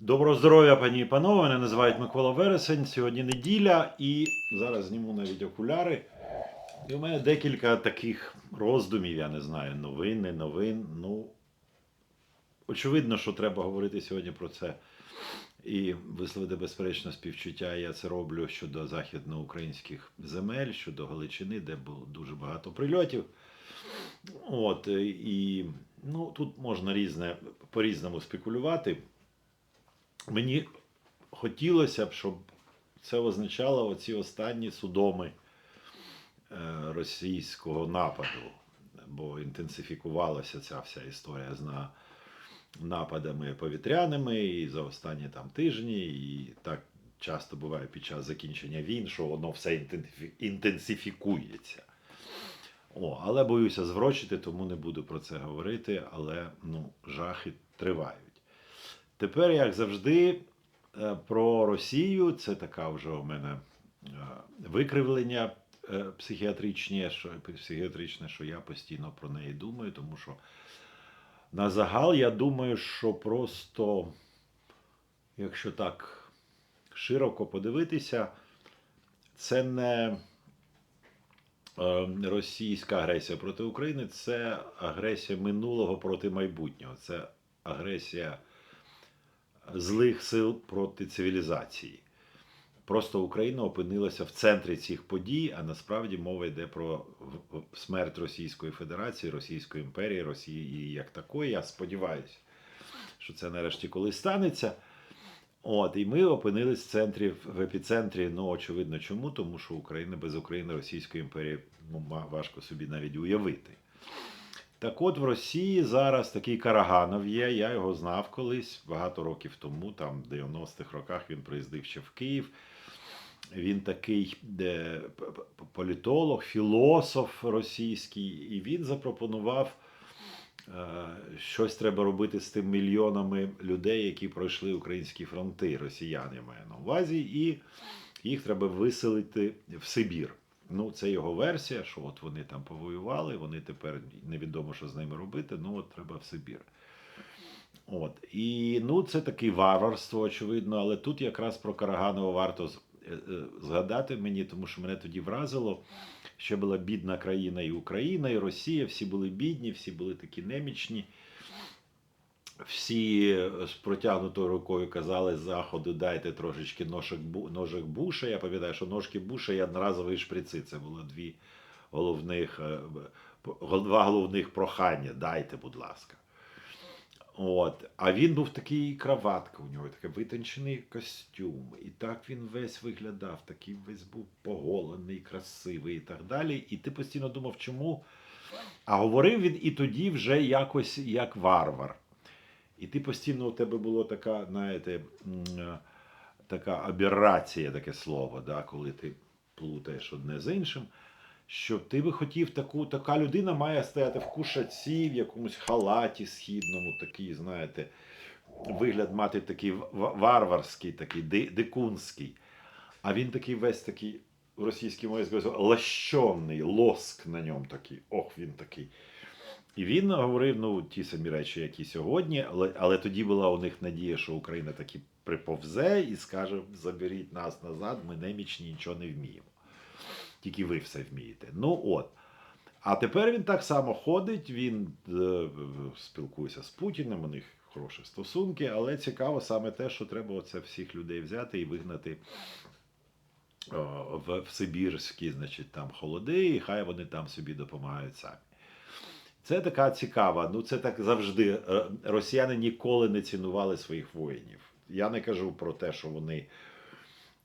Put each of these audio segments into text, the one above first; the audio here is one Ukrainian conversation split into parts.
Доброго здоров'я, пані і панове. Мене називають Микола Вересень. Сьогодні неділя, і зараз зніму навіть окуляри. І у мене декілька таких роздумів, я не знаю, новин, не новин. Ну, очевидно, що треба говорити сьогодні про це. І висловити безперечно співчуття. Я це роблю щодо західноукраїнських земель, щодо Галичини, де було дуже багато прильотів. От, і ну, тут можна різне, по-різному спекулювати. Мені хотілося б, щоб це означало оці останні судоми е, російського нападу, бо інтенсифікувалася ця вся історія з нападами повітряними і за останні там тижні, і так часто буває під час закінчення війн, що воно все інтенсифікується. О, але боюся зврочити, тому не буду про це говорити. Але ну, жахи тривають. Тепер, як завжди, е, про Росію це така вже у мене е, викривлення е, психіатричне, що, психіатричне, що я постійно про неї думаю, тому що на загал я думаю, що просто, якщо так широко подивитися, це не е, російська агресія проти України, це агресія минулого проти майбутнього. Це агресія злих сил проти цивілізації. Просто Україна опинилася в центрі цих подій, а насправді мова йде про смерть Російської Федерації, Російської імперії, Росії як такої. Я сподіваюся, що це нарешті колись станеться. От, і ми опинились в центрі, в епіцентрі. Ну, очевидно, чому? Тому що Україна без України Російської імперії ну, важко собі навіть уявити. Так от в Росії зараз такий Караганов є. Я його знав колись багато років тому, там в 90-х роках він приїздив ще в Київ. Він такий політолог, філософ російський, і він запропонував е, щось треба робити з тим мільйонами людей, які пройшли українські фронти, росіян, я маю на увазі, і їх треба виселити в Сибір. Ну, це його версія, що от вони там повоювали, вони тепер невідомо, що з ними робити, ну от треба в Сибір. От. І ну, це таке варварство, очевидно, але тут якраз про Караганова варто е, е, згадати мені, тому що мене тоді вразило, що була бідна країна і Україна, і Росія, всі були бідні, всі були такі немічні. Всі з протягнутою рукою казали заходу, дайте трошечки ножик, ножик буша. Я пам'ятаю, що ножки буша і одноразові шприци. Це було дві головних, е, два головних прохання. Дайте, будь ласка. От. А він був такий краватка у нього, такий витончений костюм. І так він весь виглядав, такий весь був поголений, красивий і так далі. І ти постійно думав, чому? А говорив він і тоді вже якось як варвар. І ти постійно у тебе було така, знаєте, е, така аберрація, таке слово, да, коли ти плутаєш одне з іншим. Що ти би хотів таку, така людина має стояти в кушаці, в якомусь халаті східному, такий, знаєте, вигляд мати такий варварський, такий дикунський. А він такий весь такий в російській мові сказав, лоск на ньому такий. Ох, він такий. І він говорив ну, ті самі речі, як і сьогодні, але, але тоді була у них надія, що Україна таки приповзе і скаже: заберіть нас назад, ми немічні нічого не вміємо. Тільки ви все вмієте. Ну от. А тепер він так само ходить, він е, спілкується з Путіним, у них хороші стосунки, але цікаво саме те, що треба оце всіх людей взяти і вигнати в, в Сибірські, значить, там холоди, і хай вони там собі допомагають самі. Це така цікава. Ну, це так завжди. Е, Росіяни ніколи не цінували своїх воїнів. Я не кажу про те, що вони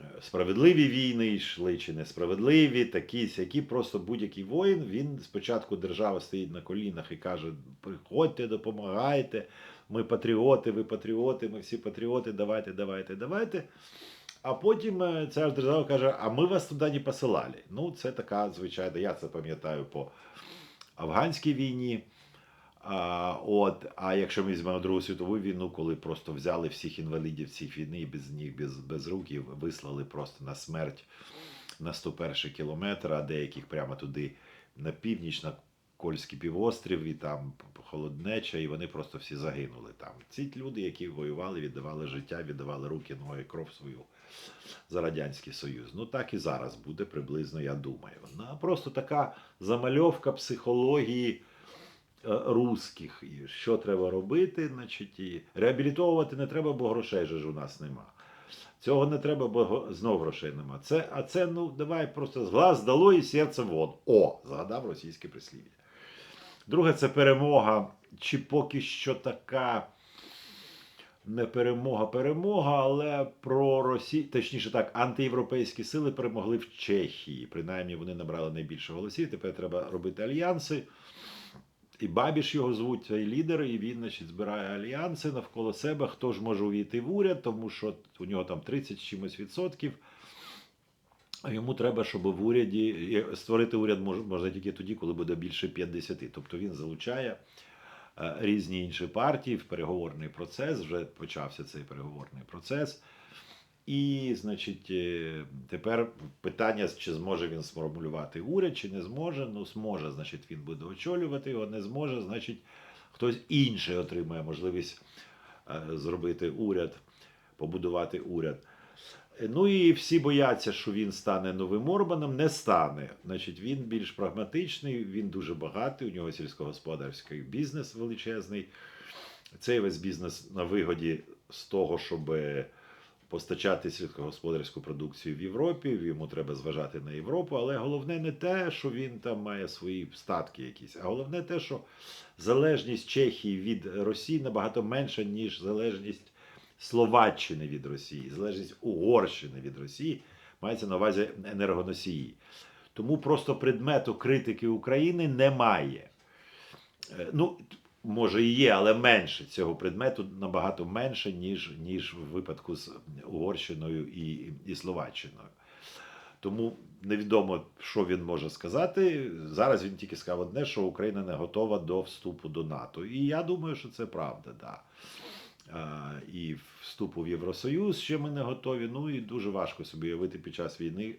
е, справедливі війни йшли чи несправедливі, такі сякі. Просто будь-який воїн. Він спочатку держава стоїть на колінах і каже: приходьте, допомагайте. Ми патріоти, ви патріоти, ми всі патріоти, давайте, давайте, давайте. А потім е, ця ж держава каже: а ми вас туди не посилали. Ну, це така звичайна, я це пам'ятаю по афганській війні. А, от, а якщо ми візьмемо Другу світову війну, коли просто взяли всіх інвалідів цих війни і без ніг, без, без рук і вислали просто на смерть на 101 кілометр, а деяких прямо туди на північ, на Кольський півострів, і там холоднеча, і вони просто всі загинули там. Ці люди, які воювали, віддавали життя, віддавали руки, ноги, кров свою за Радянський Союз. Ну так і зараз буде приблизно, я думаю. Ну, просто така замальовка психології е, русських. І що треба робити, значить, і реабілітовувати не треба, бо грошей же ж у нас нема. Цього не треба, бо знов грошей нема. Це, а це, ну, давай просто з глаз дало і серце вон. О, згадав російське прислів'я. Друге, це перемога. Чи поки що така не перемога, перемога, але про Росію, точніше так, антиєвропейські сили перемогли в Чехії. Принаймні вони набрали найбільше голосів. Тепер треба робити альянси. І Бабіш його звуть цей лідер, і він значить, збирає альянси навколо себе. Хто ж може увійти в уряд, тому що у нього там 30 чимось відсотків. А йому треба, щоб в уряді створити уряд мож- можна тільки тоді, коли буде більше 50. Тобто він залучає е, різні інші партії в переговорний процес. Вже почався цей переговорний процес. І, значить, е, тепер питання, чи зможе він сформулювати уряд, чи не зможе. Ну, зможе, значить, він буде очолювати його, не зможе, значить, хтось інший отримає можливість е, зробити уряд, побудувати уряд. Ну і всі бояться, що він стане новим Орбаном. Не стане. Значить, він більш прагматичний, він дуже багатий, у нього сільськогосподарський бізнес величезний. Цей весь бізнес на вигоді з того, щоб постачати сільськогосподарську продукцію в Європі. Йому треба зважати на Європу. Але головне не те, що він там має свої статки якісь, а головне те, що залежність Чехії від Росії набагато менша, ніж залежність Словаччини від Росії, залежність Угорщини від Росії, мається на увазі енергоносії. Тому просто предмету критики України немає. Е, Ну, може і є, але менше цього предмету набагато менше, ніж, ніж в випадку з Угорщиною і, і Словаччиною. Тому невідомо, що він може сказати. Зараз він тільки сказав одне, що Україна не готова до вступу до НАТО. І я думаю, що це правда, да. І вступу в Євросоюз ще ми не готові. Ну і дуже важко собі уявити під час війни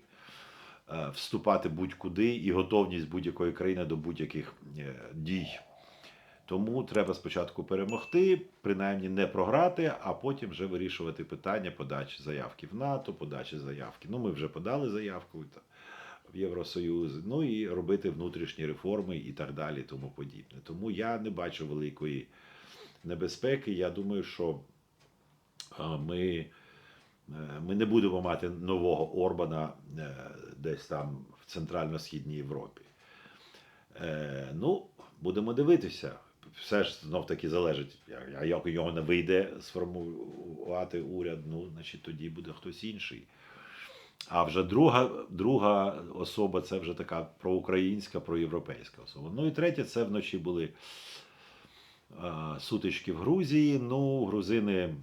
вступати будь-куди і готовність будь-якої країни до будь-яких е, дій. Тому треба спочатку перемогти, принаймні не програти, а потім вже вирішувати питання подачі заявки в НАТО, подачі заявки. Ну, ми вже подали заявку в Євросоюз, ну і робити внутрішні реформи і так далі, тому подібне. Тому я не бачу великої небезпеки. Я думаю, що ми, е, ми не будемо мати нового Орбана е, десь там в Центрально-Східній Європі. Е, ну, будемо дивитися. Все ж знов таки залежить, а як його не вийде сформувати уряд, ну, значить тоді буде хтось інший. А вже друга, друга особа це вже така проукраїнська, проєвропейська особа. Ну і третє, це вночі були сутички в Грузії. Ну, грузини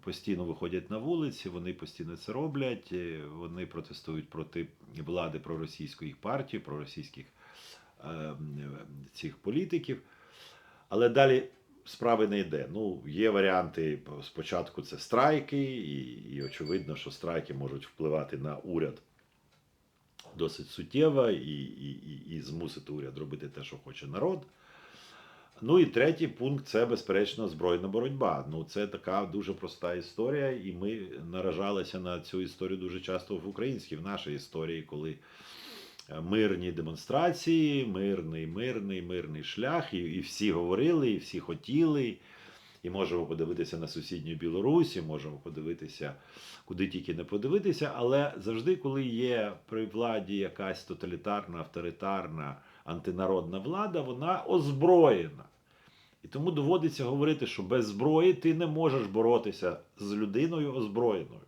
постійно виходять на вулиці, вони постійно це роблять. е, Вони протестують проти влади проросійської партії, проросійських е, цих політиків. Але далі справи не йде. Ну, є варіанти. Спочатку це страйки, і, і очевидно, що страйки можуть впливати на уряд досить суттєво і, і, і, і змусити уряд робити те, що хоче народ. Ну і третій пункт це, безперечно, збройна боротьба. Ну, це така дуже проста історія, і ми наражалися на цю історію дуже часто в українській, в нашій історії, коли е, мирні демонстрації, мирний, мирний, мирний шлях, і, і всі говорили, і всі хотіли. І можемо подивитися на сусідню Білорусі, можемо подивитися, куди тільки не подивитися, але завжди, коли є при владі якась тоталітарна, авторитарна, антинародна влада, вона озброєна. І тому доводиться говорити, що без зброї ти не можеш боротися з людиною озброєною.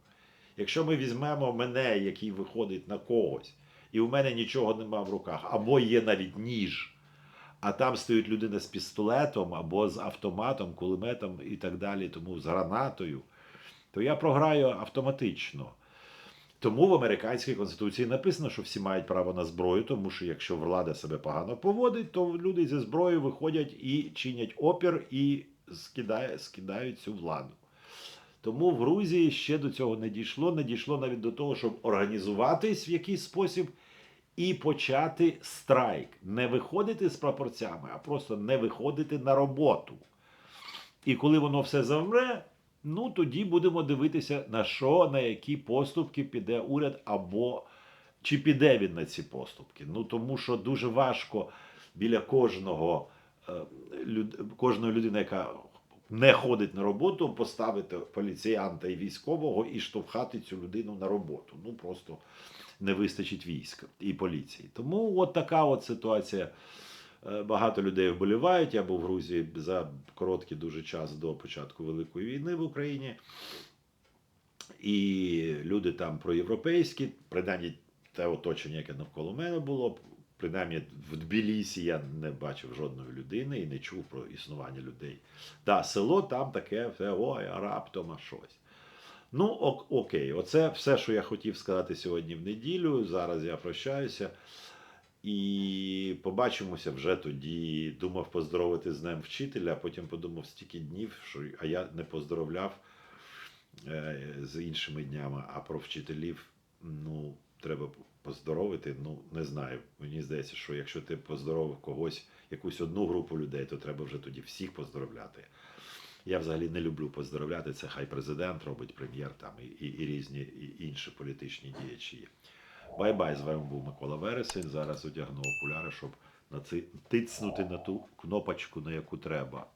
Якщо ми візьмемо мене, який виходить на когось, і у мене нічого нема в руках, або є навіть ніж, а там стоїть людина з пістолетом, або з автоматом, кулеметом і так далі, тому з гранатою, то я програю автоматично. Тому в американській конституції написано, що всі мають право на зброю, тому що якщо влада себе погано поводить, то люди зі зброєю виходять і чинять опір і скидає, скидають цю владу. Тому в Грузії ще до цього не дійшло, не дійшло навіть до того, щоб організуватись в якийсь спосіб і почати страйк. Не виходити з прапорцями, а просто не виходити на роботу. І коли воно все завмре, ну тоді будемо дивитися, на що, на які поступки піде уряд, або чи піде він на ці поступки. Ну тому що дуже важко біля кожного е, кожної людини, яка не ходить на роботу, поставити поліціянта і військового і штовхати цю людину на роботу. Ну просто не вистачить війська і поліції. Тому от така от ситуація. Е, Багато людей вболівають. Я був в Грузії за короткий дуже час до початку Великої війни в Україні. І люди там проєвропейські, принаймні те оточення, яке навколо мене було. Принаймні в Тбілісі я не бачив жодної людини і не чув про існування людей. Та село там таке, все, ой, а раптом а щось. Ну, ок- окей, оце все, що я хотів сказати сьогодні в неділю. Зараз я прощаюся. І побачимося вже тоді. Думав поздоровити з Днем вчителя, а потім подумав стільки днів, що а я не поздоровляв е, з іншими днями, а про вчителів ну, треба поздоровити. Ну, не знаю. Мені здається, що якщо ти поздоровив когось, якусь одну групу людей, то треба вже тоді всіх поздоровляти. Я взагалі не люблю поздоровляти. Це хай президент робить прем'єр там і, і, і різні і інші політичні діячі. Бай-бай, з вами був Микола Вересень. Зараз одягну окуляри, щоб наци- тицнути на ту кнопочку, на яку треба.